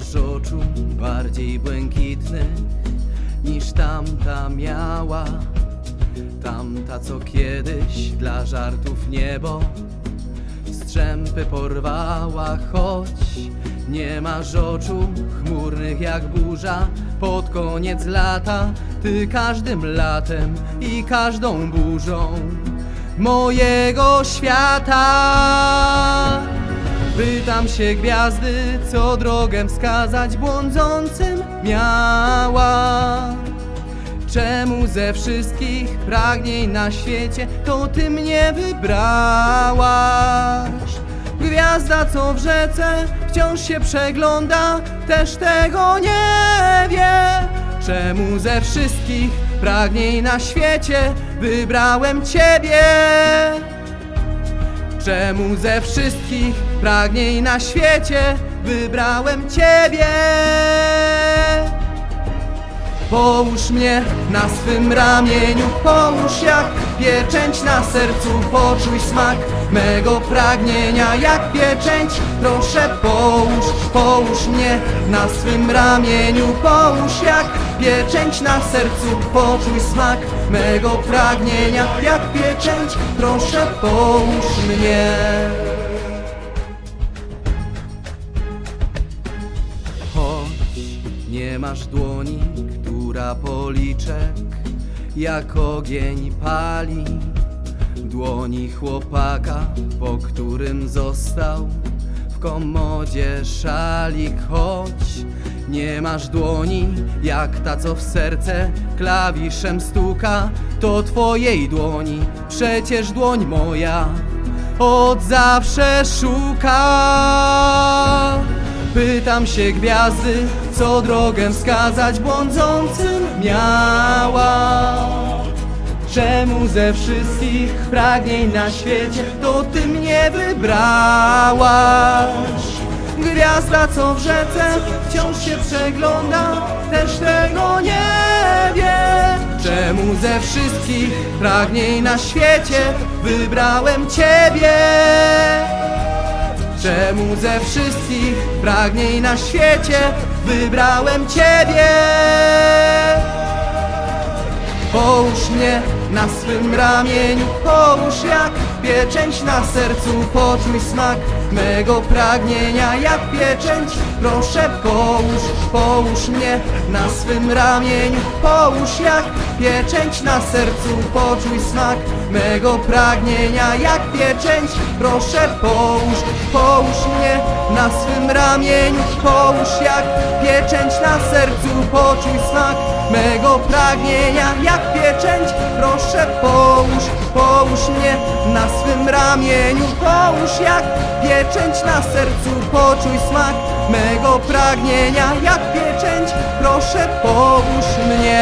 masz oczu bardziej błękitnych niż tamta miała. Tamta, co kiedyś dla żartów niebo strzępy porwała, choć nie masz oczu chmurnych jak burza. Pod koniec lata, ty każdym latem i każdą burzą mojego świata. Pytam się gwiazdy, co drogę wskazać błądzącym miała. Czemu ze wszystkich pragnień na świecie to ty mnie wybrałaś? Gwiazda, co w rzece wciąż się przegląda, też tego nie wie. Czemu ze wszystkich pragnień na świecie wybrałem ciebie? Czemu ze wszystkich pragnień na świecie wybrałem ciebie? Połóż mnie na swym ramieniu, połóż jak pieczęć na sercu, poczuj smak mego pragnienia jak pieczęć. Proszę połóż, połóż mnie na swym ramieniu, połóż jak pieczęć na sercu, poczuj smak mego pragnienia jak pieczęć. Proszę połóż mnie. Choć nie masz dłoni, która policzek jak ogień pali. Dłoni chłopaka, po którym został w komodzie szalik. Choć nie masz dłoni, jak ta, co w serce klawiszem stuka, to twojej dłoni, przecież dłoń moja od zawsze szuka. Pytam się gwiazdy, co drogę wskazać błądzącym miała. Czemu ze wszystkich pragnień na świecie to ty mnie wybrałaś? Gwiazda, co w rzece wciąż się przegląda, też tego nie wie. Czemu ze wszystkich pragnień na świecie wybrałem ciebie? Czemu ze wszystkich pragnień na świecie wybrałem Ciebie? Połóż mnie na swym ramieniu, połóż jak pieczęć na sercu, poczuj smak mego pragnienia jak pieczęć. Proszę połóż, połóż mnie na swym ramieniu, połóż jak pieczęć na sercu, poczuj smak mego pragnienia jak pieczęć. Proszę połóż, połóż mnie na swym ramieniu, połóż jak pieczęć na sercu, poczuj smak mego pragnienia jak pieczęć. Proszę połóż, połóż mnie na swym ramieniu, połóż jak pieczęć na sercu, poczuj smak mego pragnienia jak pieczęć. Proszę połóż mnie.